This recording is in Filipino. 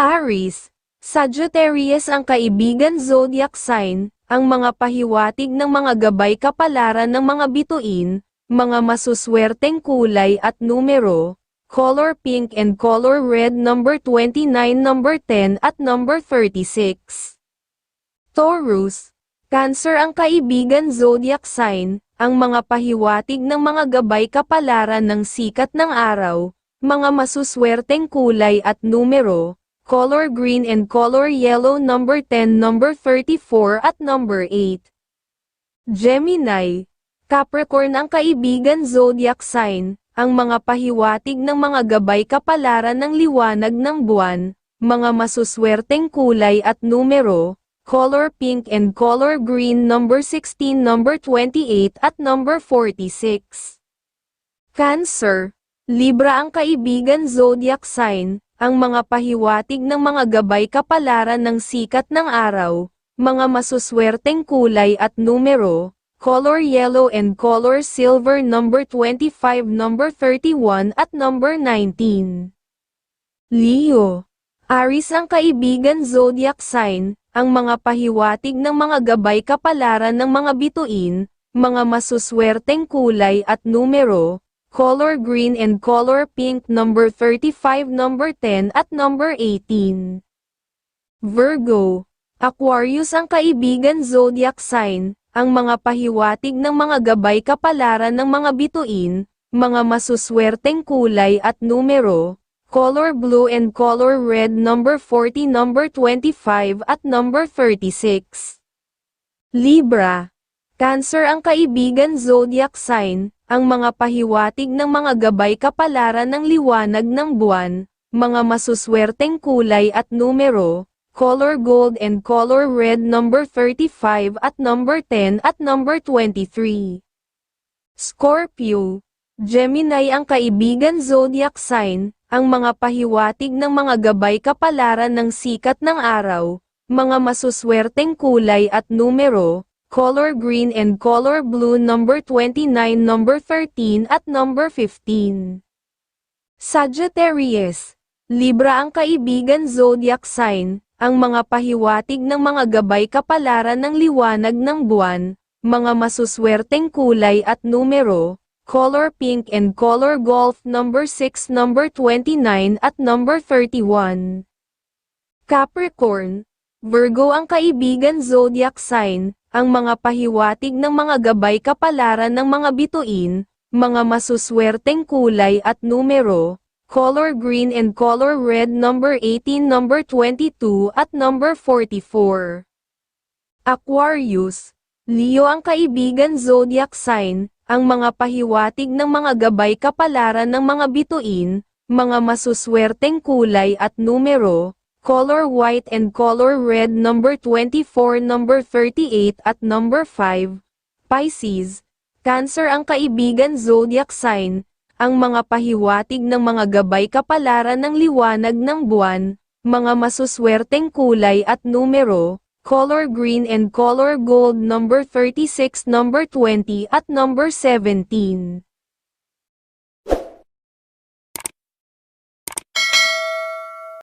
Aries, Sagittarius ang kaibigan zodiac sign, ang mga pahiwatig ng mga gabay kapalaran ng mga bituin, mga masuswerteng kulay at numero, color pink and color red number 29 number 10 at number 36. Taurus, Cancer ang kaibigan zodiac sign, ang mga pahiwatig ng mga gabay kapalaran ng sikat ng araw, mga masuswerteng kulay at numero, color green and color yellow number 10 number 34 at number 8. Gemini, Capricorn ang kaibigan zodiac sign, ang mga pahiwatig ng mga gabay kapalaran ng liwanag ng buwan, mga masuswerteng kulay at numero, color pink and color green number 16 number 28 at number 46. Cancer, Libra ang kaibigan zodiac sign, ang mga pahiwatig ng mga gabay kapalaran ng sikat ng araw, mga masuswerteng kulay at numero, color yellow and color silver number 25 number 31 at number 19. Leo, Aris ang kaibigan zodiac sign, ang mga pahiwatig ng mga gabay kapalaran ng mga bituin, mga masuswerteng kulay at numero, color green and color pink number 35 number 10 at number 18. Virgo, Aquarius ang kaibigan zodiac sign, ang mga pahiwatig ng mga gabay kapalaran ng mga bituin, mga masuswerteng kulay at numero, color blue and color red number 40 number 25 at number 36. Libra, Cancer ang kaibigan zodiac sign, ang mga pahiwatig ng mga gabay kapalaran ng liwanag ng buwan, mga masuswerteng kulay at numero, color gold and color red number 35 at number 10 at number 23. Scorpio, Gemini ang kaibigan zodiac sign, ang mga pahiwatig ng mga gabay kapalaran ng sikat ng araw, mga masuswerteng kulay at numero, color green and color blue number 29 number 13 at number 15. Sagittarius, Libra ang kaibigan zodiac sign, ang mga pahiwatig ng mga gabay kapalaran ng liwanag ng buwan, mga masuswerteng kulay at numero, color pink and color golf number 6 number 29 at number 31. Capricorn, Virgo ang kaibigan zodiac sign, ang mga pahiwatig ng mga gabay kapalaran ng mga bituin, mga masuswerteng kulay at numero, color green and color red number 18 number 22 at number 44. Aquarius, Leo ang kaibigan zodiac sign, ang mga pahiwatig ng mga gabay kapalaran ng mga bituin, mga masuswerteng kulay at numero, color white and color red number 24 number 38 at number 5, Pisces, Cancer ang kaibigan zodiac sign, ang mga pahiwatig ng mga gabay kapalaran ng liwanag ng buwan, mga masuswerteng kulay at numero, color green and color gold number 36 number 20 at number 17.